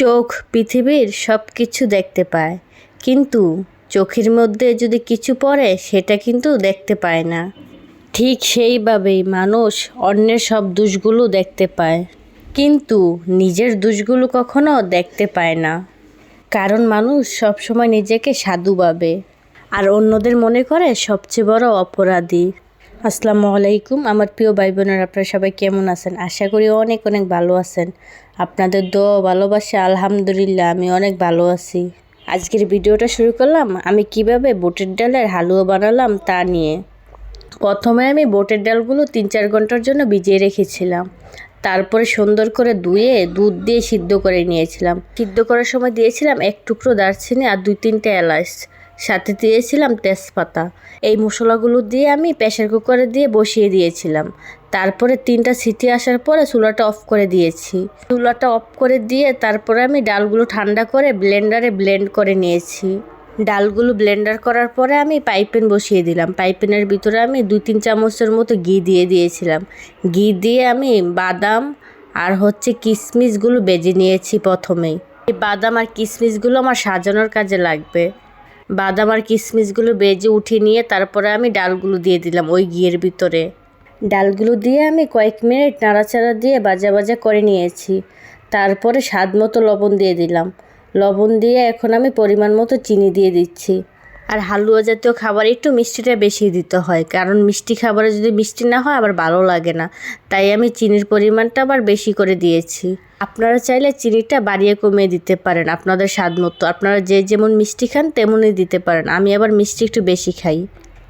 চোখ পৃথিবীর সব কিছু দেখতে পায়। কিন্তু চোখের মধ্যে যদি কিছু পড়ে, সেটা কিন্তু দেখতে পায় না। ঠিক সেইভাবেই মানুষ অন্যের সব দোষগুলো দেখতে পায়। কিন্তু নিজের দোষগুলো কখনো দেখতে পায় না। কারণ মানুষ সবসময় নিজেকে সাধু ভাবে। আর অন্যদের মনে করে সবচেয়ে বড় অপরাধী। আসসালামু আলাইকুম, আমার প্রিয় ভাই বোনেরা আপনারা সবাই কেমন আছেন? আশা করি অনেক অনেক ভালো আছেন। আপনাদের দোয়া ভালোবাসা, আলহামদুলিল্লাহ, আমি অনেক ভালো আছি। আজকের ভিডিওটা শুরু করলাম, আমি কীভাবে বুটের ডালের হালুয়া বানালাম তা নিয়ে। প্রথমে আমি বুটের ডালগুলো তিন চার ঘণ্টার জন্য ভিজিয়ে রেখেছিলাম। তারপরে সুন্দর করে ধুয়ে দুধ দিয়ে সিদ্ধ করে নিয়েছিলাম। সিদ্ধ করার সময় দিয়েছিলাম এক টুকরো দারচিনি আর দুই তিনটে এলাচ। সাথে দিয়েছিলাম তেজপাতা। এই মশলাগুলো দিয়ে আমি প্রেশার কুকারে দিয়ে বসিয়ে দিয়েছিলাম। তারপরে তিনটা সিটি আসার পরে চুলাটা অফ করে দিয়েছি। চুলাটা অফ করে দিয়ে তারপরে আমি ডালগুলো ঠান্ডা করে ব্লেন্ডারে ব্লেন্ড করে নিয়েছি। ডালগুলো ব্লেন্ডার করার পরে আমি পাইপেন বসিয়ে দিলাম। পাইপেনের ভিতরে আমি দুই তিন চামচের মতো ঘি দিয়ে দিয়েছিলাম। ঘি দিয়ে আমি বাদাম আর হচ্ছে কিশমিশগুলো বেজে নিয়েছি প্রথমেই। এই বাদাম আর কিশমিশগুলো আমার সাজানোর কাজে লাগবে। বাদাম আর কিশমিশগুলো বেজে উঠিয়ে নিয়ে তারপরে আমি ডালগুলো দিয়ে দিলাম ওই ঘিয়ের ভিতরে। ডালগুলো দিয়ে আমি কয়েক মিনিট নাড়াচাড়া দিয়ে বাজা বাজা করে নিয়েছি। তারপরে স্বাদ মতো লবণ দিয়ে দিলাম। লবণ দিয়ে এখন আমি পরিমাণ মতো চিনি দিয়ে দিচ্ছি। আর হালুয়া জাতীয় খাবার একটু মিষ্টিটা বেশি দিতে হয়। কারণ মিষ্টি খাবারে যদি মিষ্টি না হয়, আবার ভালো লাগে না। তাই আমি চিনির পরিমাণটা আবার বেশি করে দিয়েছি। আপনারা চাইলে চিনিটা বাড়িয়ে কমিয়ে দিতে পারেন আপনাদের স্বাদ মতো। আপনারা যে যেমন মিষ্টি খান, তেমনই দিতে পারেন। আমি আবার মিষ্টি একটু বেশি খাই।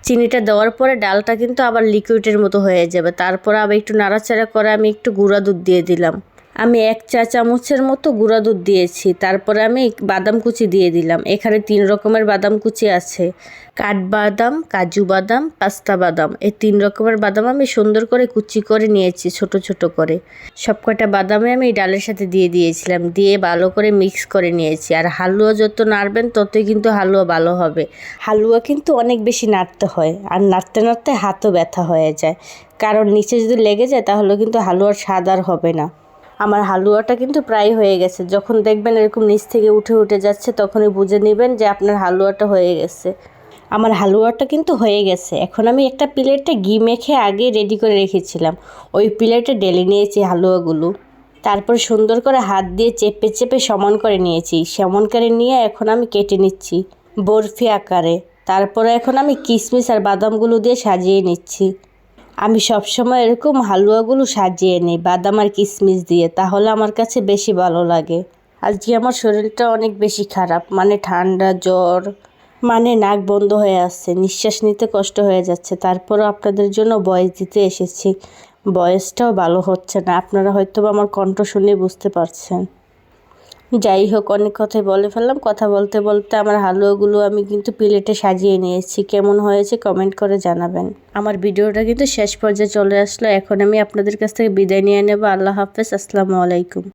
চিনিটা দেওয়ার পরে ডালটা কিন্তু আবার লিকুইডের মতো হয়ে যাবে। তারপরে আবার একটু নাড়াচাড়া করে আমি একটু গুঁড়া দুধ দিয়ে দিলাম। আমি এক চা চামচের মতো গুঁড়া দুধ দিয়েছি, তারপরে আমি বাদাম কুচি দিয়ে দিলাম। এখানে তিন রকমের বাদাম কুচি আছে। কাঠবাদাম, কাজু বাদাম, পাস্তা বাদাম। এই তিন রকমের বাদাম আমি সুন্দর করে কুচি করে নিয়েছি, ছোট ছোট করে। সব কটা বাদামে আমি ডালের সাথে দিয়ে দিয়েছিলাম, দিয়ে ভালো করে মিক্স করে নিয়েছি। আর হালুয়া যত নাড়বেন, ততই কিন্তু হালুয়া ভালো হবে। হালুয়া কিন্তু অনেক বেশি নাড়তে হয়, আর নাড়তে নাড়তে হাতও ব্যথা হয়ে যায়। কারণ নিচে যদি লেগে যায়, তাহলে কিন্তু হালুয়ার স্বাদ আর হবে না। আমার হালুয়াটা কিন্তু প্রায় হয়ে গেছে। যখন দেখবেন এরকম নিচ থেকে উঠে উঠে যাচ্ছে, তখনই বুঝে নেবেন যে আপনার হালুয়াটা হয়ে গেছে। আমার হালুয়াটা কিন্তু হয়ে গেছে। এখন আমি একটা প্লেটে ঘি মেখে আগে রেডি করে রেখেছিলাম। ওই প্লেটে ডেলে নিয়েছি হালুয়াগুলো। তারপর সুন্দর করে হাত দিয়ে চেপে চেপে সমান করে নিয়েছি। সমান করে নিয়ে এখন আমি কেটে নিচ্ছি বরফি আকারে। তারপরে এখন আমি কিশমিশ আর বাদামগুলো দিয়ে সাজিয়ে নিচ্ছি। আমি সবসময় এরকম হালুয়াগুলো সাজিয়ে নিই, বাদাম আর কিশমিশ দিয়ে। তাহলে আমার কাছে বেশি ভালো লাগে। আজকে আমার শরীরটা অনেক বেশি খারাপ মানে ঠান্ডা, জ্বর মানে নাক বন্ধ হয়ে আসছে নিঃশ্বাস নিতে কষ্ট হয়ে যাচ্ছে। তারপরও আপনাদের জন্য বয়স দিতে এসেছি। বয়সটাও ভালো হচ্ছে না, আপনারা হয়তো আমার কণ্ঠ শুনে বুঝতে পারছেন। যাই হোক অনেক কথাই বলে ফেললাম। কথা বলতে বলতে আমার হালুয়াগুলো আমি কিন্তু প্লেটে সাজিয়ে নিয়েছি কেমন হয়েছে কমেন্ট করে জানাবেন। আমার ভিডিওটা কিন্তু শেষ পর্যায়ে চলে আসলো। এখন আমি আপনাদের কাছ থেকে বিদায় নিয়ে নেব। আল্লাহ হাফেজ। আসসালামু আলাইকুম।